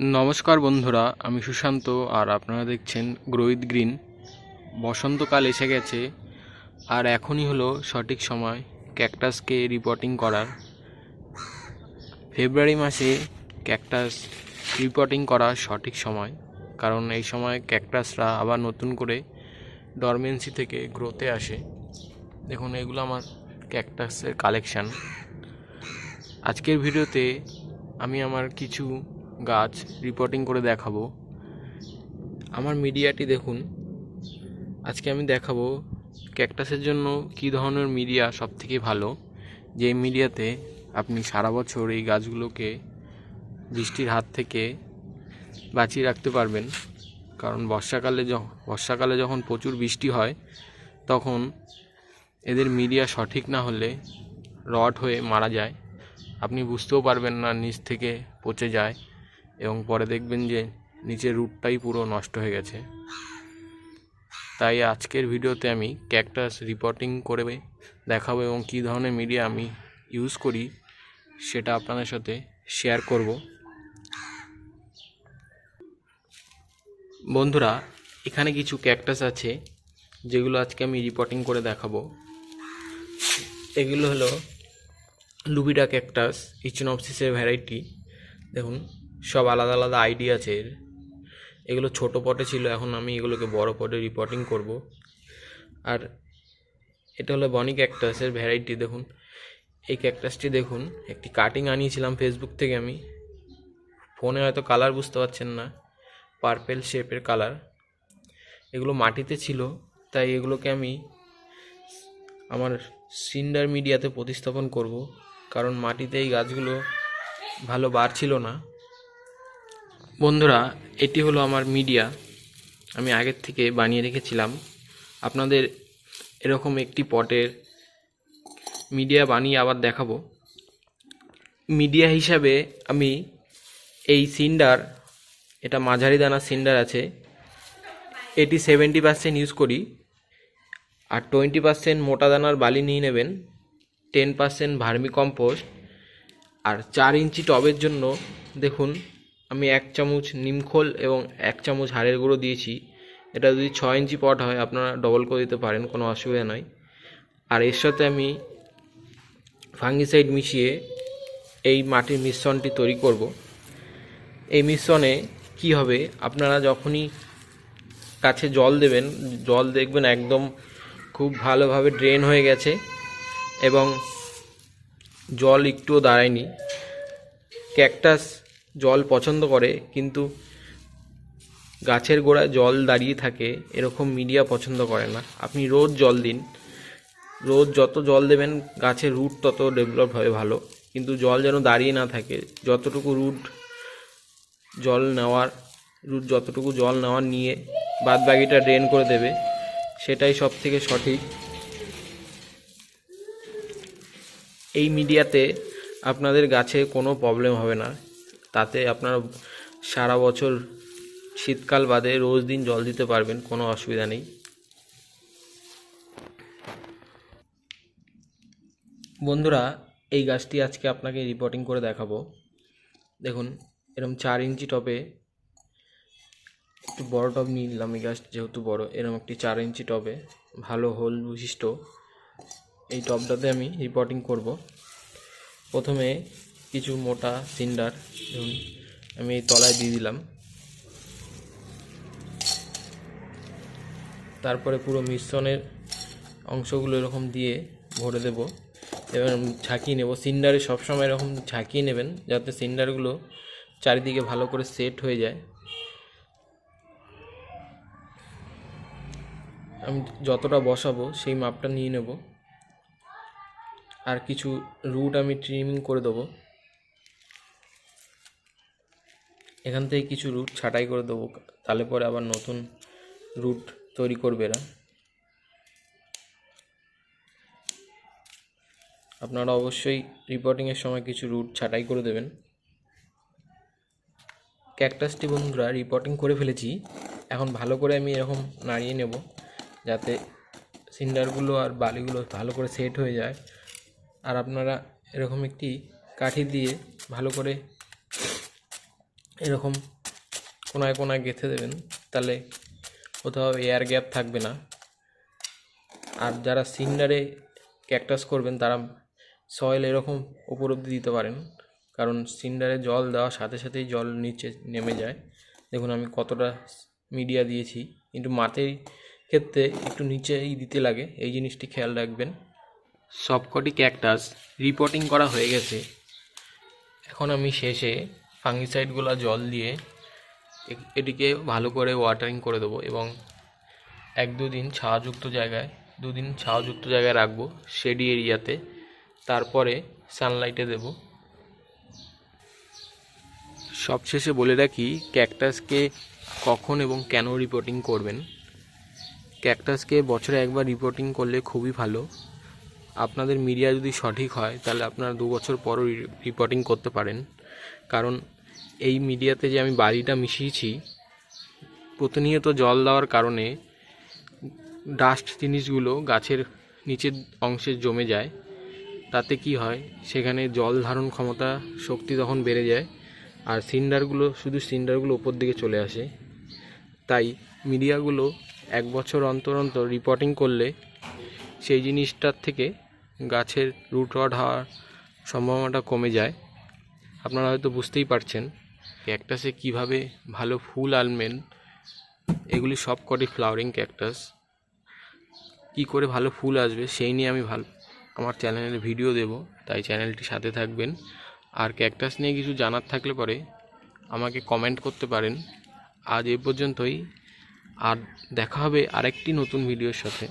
নমস্কার বন্ধুরা, আমি সুশান্ত আর আপনারা দেখছেন গ্রোইদ গ্রিন। বসন্তকাল এসে গেছে আর এখনই হলো সঠিক সময় ক্যাকটাসকে রিপোর্টিং করার। ফেব্রুয়ারি মাসে ক্যাকটাস রিপোর্টিং করা সঠিক সময়, কারণ এই সময় ক্যাকটাসরা আবার নতুন করে ডরমেন্সি থেকে গ্রোতে আসে। দেখুন, এগুলো আমার ক্যাকটাসের কালেকশান আজকের ভিডিওতে আমি আমার কিছু গাছ রিপোর্টিং করে দেখাবো। আমার মিডিয়াটি দেখুন। আজকে আমি দেখাবো ক্যাকটাসের জন্য কী ধরনের মিডিয়া সবথেকে ভালো। যে মিডিয়াতে আপনি সারা বছর এই গাছগুলোকে বৃষ্টির হাত থেকে বাঁচিয়ে রাখতে পারবেন। কারণ বর্ষাকালে বর্ষাকালে যখন প্রচুর বৃষ্টি হয়, তখন এদের মিডিয়া সঠিক না হলে রড হয়ে মারা যায়। আপনি বুঝতেও পারবেন না নিচ থেকে পচে যায়। এবং পরে দেখবেন যে নিচের রুটটাই পুরো নষ্ট হয়ে গেছে। তাই আজকের ভিডিওতে আমি ক্যাকটাস রিপোর্টিং করে দেখাবো এবং কী ধরনের মিডিয়া আমি ইউজ করি সেটা আপনাদের সাথে শেয়ার করব। বন্ধুরা, এখানে কিছু ক্যাকটাস আছে যেগুলো আজকে আমি রিপোর্টিং করে দেখাবো। এগুলো হলো লুবিডা ক্যাকটাস, ইচিনপসিসের ভ্যারাইটি। দেখুন সব আলাদা আলাদা আইডি আছে এর। এগুলো ছোট পটে ছিল, এখন আমি এগুলোকে বড় পটে রিপোর্টিং করব। আর এটা হলো বনি ক্যাকটাসের ভ্যারাইটি দেখুন। এই ক্যাকটাসটি দেখুন, একটি কাটিং আনিয়েছিলাম ফেসবুক থেকে আমি। ফোনে হয়তো কালার বুঝতে পারছেন না পার্পেল শেপের কালার এগুলো মাটিতে ছিল, তাই এগুলোকে আমি আমার সিন্ডার মিডিয়াতে প্রতিস্থাপন করব। কারণ মাটিতে এই গাছগুলো ভালো বাড়ছিল না। বন্ধুরা, এটি হলো আমার মিডিয়া। আমি আগের থেকে বানিয়ে রেখেছিলাম। আপনাদের এরকম একটি পটের মিডিয়া বানিয়ে আবার দেখাবো। মিডিয়া হিসাবে আমি এই সিন্ডার, এটা মাঝারি দানা সিন্ডার আছে, এটি সেভেন্টি পার্সেন্ট ইউজ করি। আর টোয়েন্টি পার্সেন্ট মোটা দানার বালি নিয়ে নেবেন টেন পার্সেন্ট ভার্মি কম্পোস্ট। আর চার ইঞ্চি টবের জন্য দেখুন আমি এক চামচ নিমখোল এবং এক চামচ হাড়ের গুঁড়ো দিয়েছি। এটা যদি ছ ইঞ্চি পট হয়, আপনারা ডবল করে দিতে পারেন, কোনো অসুবিধা নয়। আর এর সাথে আমি ফাঙ্গিসাইড মিশিয়ে এই মাটির মিশ্রণটি তৈরি করব। এই মিশ্রণে কি হবে, আপনারা যখনই কাছে জল দেবেন, জল দেখবেন একদম খুব ভালোভাবে ড্রেন হয়ে গেছে এবং জল একটুও দাঁড়ায়নি। ক্যাকটাস জল পছন্দ করে, কিন্তু গাছের গোড়ায় জল দাঁড়িয়ে থাকে এরকম মিডিয়া পছন্দ করে না। আপনি রোজ জল দিন। রোজ যত জল দেবেন, গাছের রুট তত ডেভেলপ হবে ভালো। কিন্তু জল যেন দাঁড়িয়ে না থাকে, যতটুকু রুট জল নেওয়ার, রুট যতটুকু জল নেওয়ার নিয়ে বাদ বাকিটা ড্রেন করে দেবে, সেটাই সব থেকে সঠিক। এই মিডিয়াতে আপনাদের গাছে কোনো প্রবলেম হবে না। তাতে আপনারা সারা বছর শীতকাল বাদে রোজ দিন জল দিতে পারবেন, কোনো অসুবিধা নেই। বন্ধুরা, এই গাছটি আজকে আপনাকে রিপোর্টিং করে দেখাবো। দেখুন এরকম চার ইঞ্চি টবে একটু বড় টব নিয়ে নিলাম এই গাছ যেহেতু বড় এরকম একটি চার ইঞ্চি টবে ভালো হোল বিশিষ্ট এই টবটাতে আমি রিপোর্টিং করব। প্রথমে কিছু মোটা সিন্ডার ধরুন আমি এই তলায় দিয়ে দিলাম। তারপরে পুরো মিশ্রণের অংশগুলো এরকম দিয়ে ভরে দেব। এবার ঝাঁকিয়ে নেব। সিন্ডারে সবসময় এরকম ঝাঁকিয়ে নেবেন, যাতে সিন্ডারগুলো চারিদিকে ভালো করে সেট হয়ে যায়। আমি যতটা বসাবো, সেই মাপটা নিয়ে নেব। আর কিছু রুট আমি ট্রিমিং করে দেবো। এখান থেকে কিছু রুট ছাঁটাই করে দেবো, তাহলে পরে আবার নতুন রুট তৈরি করবে এরা। আপনারা অবশ্যই রিপোর্টিংয়ের সময় কিছু রুট ছাঁটাই করে দেবেন। ক্যাকটাসটি বন্ধুরা রিপোর্টিং করে ফেলেছি, এখন ভালো করে আমি এরকম নাড়িয়ে নেব, যাতে সিন্ডারগুলো আর বালিগুলো ভালো করে সেট হয়ে যায়। আর আপনারা এরকম একটি কাঠি দিয়ে ভালো করে এরকম কোনায় কোনায় গেঁথে দেবেন, তাহলে কোথাও এয়ার গ্যাপ থাকবে না। আর যারা সিন্ডারে ক্যাকটাস করবেন, তারা সয়েল এরকম উপর অব্দি দিতে পারেন, কারণ সিন্ডারে জল দেওয়ার সাথে সাথেই জল নিচে নেমে যায়। দেখুন আমি কতটা মিডিয়া দিয়েছি, কিন্তু মাটির ক্ষেত্রে একটু নিচেই দিতে লাগে, এই জিনিসটি খেয়াল রাখবেন। সবকটি ক্যাকটাস রিপোর্টিং করা হয়ে গেছে। এখন আমি শেষে ফাঙ্গিসাইডগুলো জল দিয়ে এটিকে ভালো করে ওয়াটারিং করে দেবো এবং এক দুদিন ছায়াযুক্ত জায়গায়, দুদিন ছায়াযুক্ত জায়গায় রাখব শেডি এরিয়াতে। তারপরে সানলাইটে দেব। সবশেষে বলে রাখি ক্যাকটাসকে কখন এবং কেন রিপোর্টিং করবেন? ক্যাকটাসকে বছরে একবার রিপোর্টিং করলে খুবই ভালো। আপনাদের মিডিয়া যদি সঠিক হয়, তাহলে আপনারা দু বছর পরও রিপোর্টিং করতে পারেন। কারণ এই মিডিয়াতে যে আমি বালিটা মিশিয়েছি, প্রতিনিয়ত জল দেওয়ার কারণে ডাস্ট জিনিসগুলো গাছের নিচের অংশে জমে যায়। তাতে কি হয়? সেখানে জল ধারণ ক্ষমতা, শক্তি তখন বেড়ে যায় আর সিন্ডারগুলো, শুধু সিন্ডারগুলো ওপর দিকে চলে আসে। তাই মিডিয়াগুলো এক বছর অন্তর অন্তর রিপোর্টিং করলে সেই জিনিসটার থেকে গাছের রুট রড হওয়ার সম্ভাবনাটা কমে যায়। আপনারা হয়তো বুঝতেই পারছেন ক্যাকটাসে কীভাবে ভালো ফুল আনবেন। এগুলি সব কটি ফ্লাওয়ারিং ক্যাকটাস কী করে ভালো ফুল আসবে সেই নিয়ে আমি ভালো আমার চ্যানেলের ভিডিও দেব, তাই চ্যানেলটি সাথে থাকবেন। আর ক্যাকটাস নিয়ে কিছু জানার থাকলে পরে আমাকে কমেন্ট করতে পারেন। আজ এ পর্যন্তই। আর দেখা হবে আরেকটি নতুন ভিডিওর সাথে।